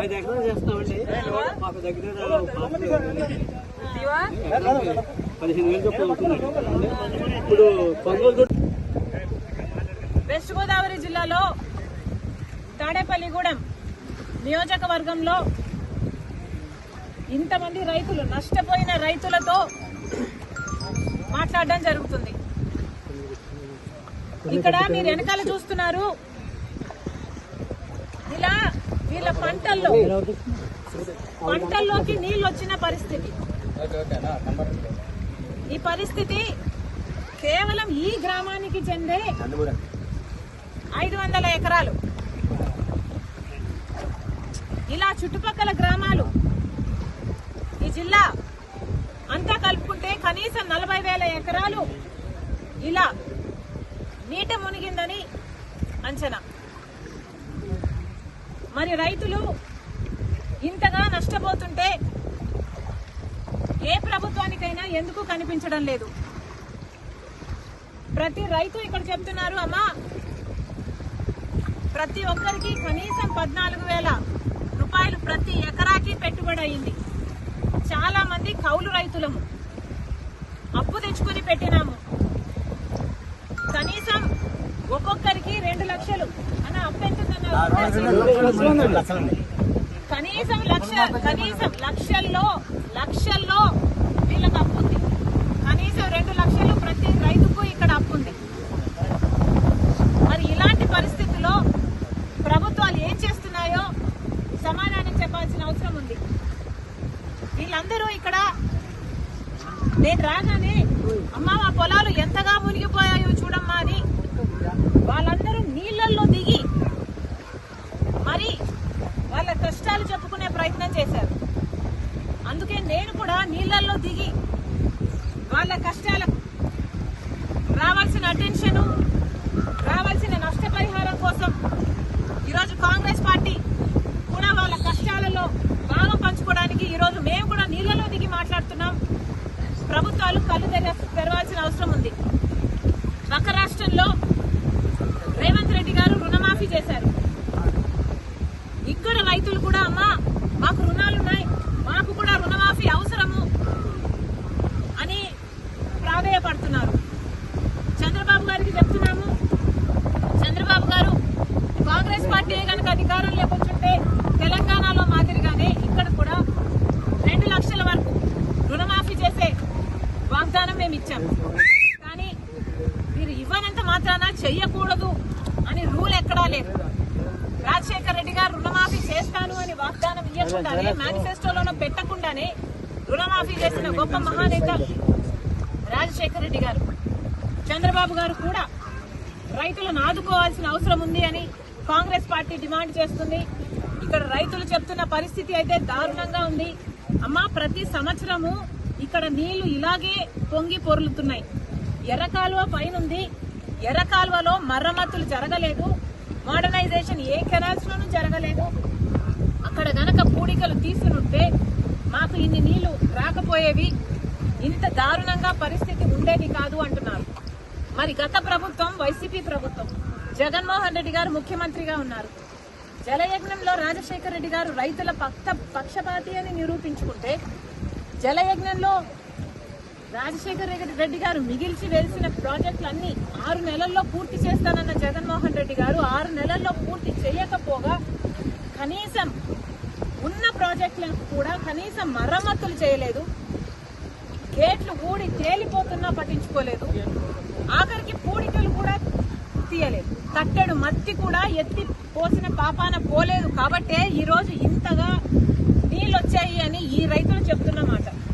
ఐదు ఎకరాలు చేస్తామండి మాకు దగ్గర పదిహేను వేలు చొప్పున అవుతుందండి ఇప్పుడు కొనుగోలు వెస్ట్ గోదావరి జిల్లాలో తాడేపల్లిగూడెం నియోజకవర్గంలో ఇంతమంది రైతులు నష్టపోయిన రైతులతో మాట్లాడడం జరుగుతుంది. ఇక్కడ మీరు వెనకాల చూస్తున్నారు. ఇలా వీళ్ళ పంటల్లో పంటల్లోకి నీళ్ళు వచ్చిన పరిస్థితి. ఈ పరిస్థితి కేవలం ఈ గ్రామానికి చెందే ఐదు వందల ఎకరాలు. ఇలా చుట్టుపక్కల గ్రామాలు ఈ జిల్లా అంతా కలుపుకుంటే కనీసం నలభై వేల ఎకరాలు ఇలా నీట మునిగిందని అంచనా. మరి రైతులు ఇంతగా నష్టపోతుంటే ఏ ప్రభుత్వానికైనా ఎందుకు కనిపించడం లేదు? ప్రతి రైతు ఇక్కడ చెప్తున్నారు అమ్మా ప్రతి ఒక్కరికి కనీసం పద్నాలుగు వేల రూపాయలు ప్రతి ఎకరాకి పెట్టుబడి అయింది. చాలా మంది కౌలు రైతులము. అప్పు తెచ్చుకొని పెట్టినాము. కనీసం లక్ష కనీసం లక్షల్లో లక్షల్లో వీళ్ళకి అప్పు ఉంది. కనీసం రెండు లక్షలు ప్రతి రైతుకు ఇక్కడ అప్పు ఉంది. మరి ఇలాంటి పరిస్థితుల్లో ప్రభుత్వాలు ఏం చేస్తున్నాయో సమాధానం చెప్పాల్సిన అవసరం ఉంది. వీళ్ళందరూ ఇక్కడ నేను రాగానే అమ్మా మా పొలాలు ఎంతగా మునిగిపోయాయో చూడమ్మా అని వాళ్ళందరూ నీళ్ళల్లో దిగి మరి వాళ్ళ కష్టాలు చెప్పుకునే ప్రయత్నం చేశారు అందుకే నేను కూడా నీళ్ళల్లో దిగి వాళ్ళ కష్టాలకు రావాల్సిన అటెన్షన్ రావాల్సిన నష్టపరిహారం కోసం ఈరోజు కాంగ్రెస్ పార్టీ కూడా వాళ్ళ కష్టాలలో భాగం పంచుకోవడానికి ఈరోజు మేము కూడా నీళ్ళలో దిగి మాట్లాడుతున్నాం. ప్రభుత్వాలు కళ్ళు తెర తెరవాల్సిన అవసరం ఉంది పక్క రాష్ట్రంలో రేవంత్ రెడ్డి గారు రుణమాఫీ చేశారు ఇక్కడ రైతులు కూడా అమ్మా మాకు రుణాలున్నాయి మాకు కూడా రుణమాఫీ అవసరము అని ప్రాధేయపడుతున్నారు చంద్రబాబు గారికి చెప్తున్నాము చంద్రబాబు గారు కాంగ్రెస్ పార్టీ కనుక అధికారంలోకి వచ్చుంటే తెలంగాణలో మాదిరిగానే ఇక్కడ కూడా రెండు లక్షల వరకు రుణమాఫీ చేసే వాగ్దానం మేము ఇచ్చాం. కానీ మీరు ఇవ్వనంత మాత్రాన చెయ్యకూడదు అని రూల్ ఎక్కడా లేదు. రాజశేఖర రెడ్డి గారు రుణమాఫీ చేస్తాను అని వాగ్దానం ఇవ్వకుండానే మేనిఫెస్టోలోనూ పెట్టకుండానే రుణమాఫీ చేసిన గొప్ప మహానేత రాజశేఖర రెడ్డి గారు. చంద్రబాబు గారు కూడా రైతులను ఆదుకోవాల్సిన అవసరం ఉంది అని కాంగ్రెస్ పార్టీ డిమాండ్ చేస్తుంది. ఇక్కడ రైతులు చెప్తున్న పరిస్థితి అయితే దారుణంగా ఉంది. అమ్మా ప్రతి సంవత్సరము ఇక్కడ నీళ్ళు ఇలాగే పొంగి పొర్లుతున్నాయి. ఎర్ర కాలువ పైనుంది. ఎర్ర కాలువలో మరమ్మతులు జరగలేదు. మోడర్నైజేషన్ ఏ కెనాల్స్ లోనూ జరగలేదు. అక్కడ గనక పూడికలు తీసునుంటే మాకు ఇన్ని నీళ్ళు రాకపోయేవి. ఇంత దారుణంగా పరిస్థితి ఉండేది కాదు అంటున్నారు. మరి గత ప్రభుత్వం వైసీపీ ప్రభుత్వం జగన్మోహన్ రెడ్డి గారు ముఖ్యమంత్రిగా ఉన్నారు. జలయజ్ఞంలో రాజశేఖర రెడ్డి గారు రైతుల పక్త పక్షపాతి అని నిరూపించుకుంటే జలయజ్ఞంలో రాజశేఖర రెడ్డి గారు మిగిల్చి వేసిన ప్రాజెక్టులన్నీ ఆరు నెలల్లో పూర్తి చేస్తానన్న జగన్మోహన్ రెడ్డి గారు ఆరు నెలల్లో పూర్తి చేయకపోగా కనీసం ఉన్న ప్రాజెక్టులకు కూడా కనీసం మరమ్మతులు చేయలేదు. గేట్లు ఊడి తేలిపోతున్నా పట్టించుకోలేదు. ఆఖరికి పూడికలు మత్తి కూడా ఎత్తి పోసిన పాపాన పోలేదు కాబట్టే ఈరోజు ఇంతగా నీళ్ళు వచ్చాయి అని ఈ రైతులు చెప్తున్నమాట.